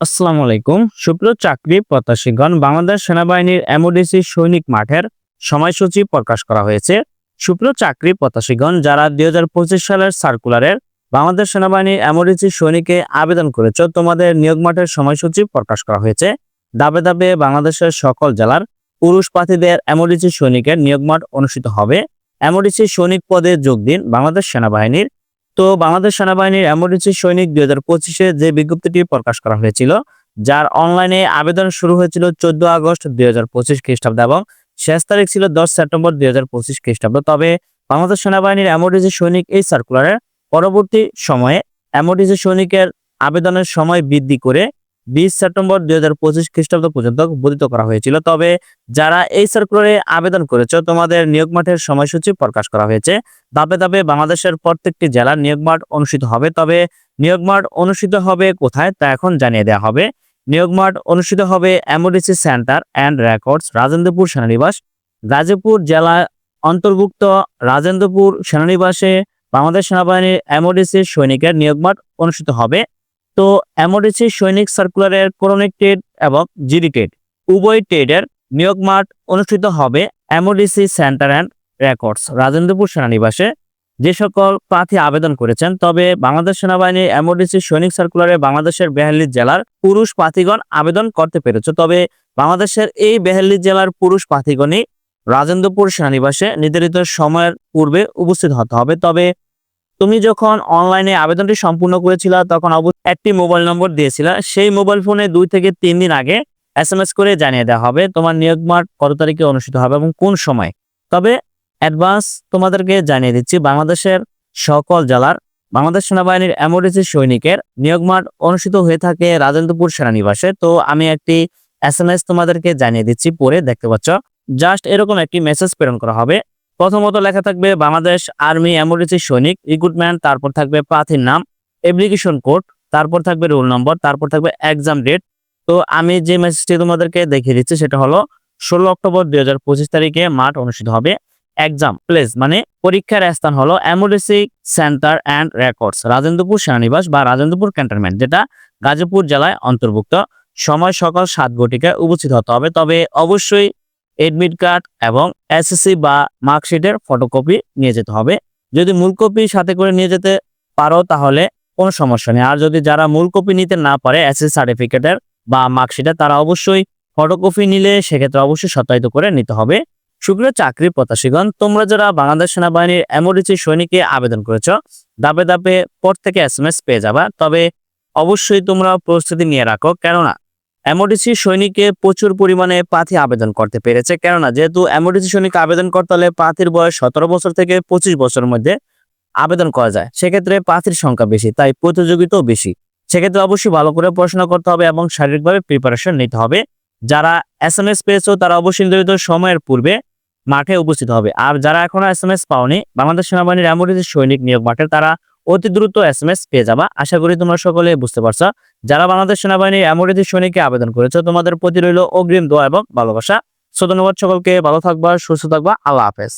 আসসালামু আলাইকুম। সুপ্রিয় চাকরি প্রত্যাশীগণ, বাংলাদেশ সেনাবাহিনীর এমওডিসি সৈনিক মাঠের সময়সূচি প্রকাশ করা হয়েছে। সুপ্রিয় চাকরি প্রত্যাশীগণ, যারা দুই হাজার পঁচিশ সালের সার্কুলারের বাংলাদেশ সেনাবাহিনীর এমওডিসি সৈনিকে আবেদন করেছ, তোমাদের নিয়োগ মাঠের সময়সূচি প্রকাশ করা হয়েছে। দাবে দাবে বাংলাদেশের সকল জেলার পুরুষ প্রার্থীদের এমওডিসি সৈনিকের নিয়োগ মাঠ অনুষ্ঠিত হবে। এমওডিসি সৈনিক পদে যোগ দিন বাংলাদেশ সেনাবাহিনীর তো বাংলাদেশ সেনাবাহিনীর এমার্জেন্সি সৈনিক দুই হাজার পঁচিশে যে বিজ্ঞপ্তিটি প্রকাশ করা হয়েছিল, যার অনলাইনে আবেদন শুরু হয়েছিল চোদ্দ আগস্ট দুই হাজার পঁচিশ খ্রিস্টাব্দে এবং শেষ তারিখ ছিল দশ সেপ্টেম্বর দুই হাজার পঁচিশ খ্রিস্টাব্দ। তবে বাংলাদেশ সেনাবাহিনীর এমার্জেন্সি সৈনিক এই সার্কুলারের পরবর্তী সময়ে এমার্জেন্সি সৈনিকের আবেদনের সময় বৃদ্ধি করে বিশ সেপ্টেম্বর দুই হাজার পঁচিশ খ্রিস্টাব্দ পর্যন্ত বর্ধিত করা হয়েছিল। তবে যারা এই সার্কুলারে আবেদন করেছ, তোমাদের নিয়োগ মাঠের সময়সূচি প্রকাশ করা হয়েছে। ধাপে ধাপে বাংলাদেশের প্রত্যেকটি জেলার নিয়োগ মাঠ অনুষ্ঠিত হবে। তবে নিয়োগ মাঠ অনুষ্ঠিত হবে কোথায় তা এখন জানিয়ে দেওয়া হবে। নিয়োগ মাঠ অনুষ্ঠিত হবে MODC centre and records Rajendrapur সেনানিবাস। Gazipur জেলা অন্তর্ভুক্ত রাজেন্দ্রপুর সেনানিবাসে বাংলাদেশ সেনাবাহিনীর এমওডিসি সৈনিকের নিয়োগ মাঠ অনুষ্ঠিত হবে। তো এমওডিসি সৈনিক সার্কুলারের ক্রনিক টেড এবং জিডি টেড উভয় টেডের নিয়োগ মাঠ অনুষ্ঠিত হবে MODC centre and records Rajendrapur সেনানিবাসে। যে সকল প্রার্থী আবেদন করেছেন, তবে বাংলাদেশ সেনাবাহিনী এমওডিসি সৈনিক সার্কুলারে বাংলাদেশের বেহাল্লি জেলার পুরুষ প্রার্থীগণ আবেদন করতে পেরেছে, তবে বাংলাদেশের এই বেহাল্লি জেলার পুরুষ প্রার্থীগণই রাজেন্দ্রপুর সেনানিবাসে নির্ধারিত সময়ের পূর্বে উপস্থিত হতে হবে, তবে তুমি যখন অনলাইনে আবেদনটি সম্পূর্ণ করেছিল, তখন অবশ্যই একটি মোবাইল নম্বর দিয়েছিল। সেই মোবাইল ফোনে দুই থেকে তিন দিন আগে এস এম এস করে জানিয়ে দেওয়া হবে তোমার নিয়োগ মাঠ কত তারিখে অনুষ্ঠিত হবে এবং কোন সময়। তবে অ্যাডভান্স তোমাদেরকে জানিয়ে দিচ্ছি, বাংলাদেশের সকল জেলার, বাংলাদেশ সেনাবাহিনীর এমওডিসি সৈনিকের নিয়োগ মাঠ অনুষ্ঠিত হয়ে থাকে রাজেন্দ্রপুর সেনানিবাসে। তো আমি একটি এস এম এস তোমাদেরকে জানিয়ে দিচ্ছি পরে দেখতে পাচ্ছ। জাস্ট এরকম একটি মেসেজ প্রেরণ করা হবে। প্রথমত লেখা থাকবে, বাংলাদেশ আর্মি এমওডিসি সৈনিক, রিক্রুটমেন্ট, তারপর থাকবে প্রার্থীর নাম, অ্যাপ্লিকেশন কোড, তারপর থাকবে রোল নম্বর, তারপর থাকবে এক্সাম ডেট। তো আমি যে মেসেজটি তোমাদেরকে দেখিয়ে দিচ্ছি, সেটা হলো, ষোলো অক্টোবর দুই হাজার পঁচিশ তারিখে মাঠ অনুষ্ঠিত হবে এক্সাম প্লেস মানে পরীক্ষার স্থান হলো MODC centre and records, Rajendrapur সেনানিবাস বা রাজেন্দ্রপুর ক্যান্টনমেন্ট, যেটা গাজীপুর জেলায় অন্তর্ভুক্ত। সময় সকাল সাত ঘটিকায় উপস্থিত হতে হবে, তবে অবশ্যই এডমিট কার্ড এবং এসএসসি বা মার্কশিটের ফটোকপি নিয়ে যেতে হবে। যদি মূল কপি সাথে করে নিয়ে যেতে পারো, তাহলে কোনো সমস্যা নেই। আর যদি যারা মূল কপি নিতে না পারে এসএসসি সার্টিফিকেটের বা মার্কশিটের তারা অবশ্যই ফটোকপি নিলে সেক্ষেত্রে অবশ্যই সত্যায়িত করে নিতে হবে। সুপ্রিয় চাকরি প্রত্যাশীগণ, তোমরা যারা বাংলাদেশ সেনাবাহিনীর এমওডিসি সৈনিকে আবেদন করেছ দাপে দাপে পর থেকে এস পেয়ে যাবা। তবে অবশ্যই তোমরা প্রস্তুতি নিয়ে রাখো। কেননা এমওডিসি সৈনিকে প্রচুর পরিমাণে পাথি আবেদন করতে পেরেছে। কেননা, যেহেতু এমওডিসি সৈনিক আবেদন করতে হলে প্রার্থীর বয়স সতেরো বছর থেকে পঁচিশ বছরের মধ্যে আবেদন করা যায়। সেক্ষেত্রে পাথির সংখ্যা বেশি, তাই প্রতিযোগিতাও বেশি। সেক্ষেত্রে অবশ্যই ভালো করে পড়াশোনা করতে হবে এবং শারীরিকভাবে প্রিপারেশন নিতে হবে। যারা এস এম এস পেয়েছ, তারা অবশ্যই নির্ধারিত সময়ের পূর্বে মাঠে উপস্থিত হবে। আর যারা এখনও এস এম এস পাওনি, বাংলাদেশ সেনাবাহিনীর এমওডিসি সৈনিক নিয়োগ মাঠে, তারা অতি দ্রুত এস এম এস পেয়ে যাবা। আশা করি তোমরা সকলে বুঝতে পারছ। যারা বাংলাদেশ সেনাবাহিনীর এমরিতি সৈনিককে আবেদন করেছ, তোমাদের প্রতি রইল অগ্রিম দোয়া এবং ভালোবাসা। সো ধন্যবাদ সকলকে, ভালো থাকবা, সুস্থ থাকবা, আল্লাহ হাফেজ।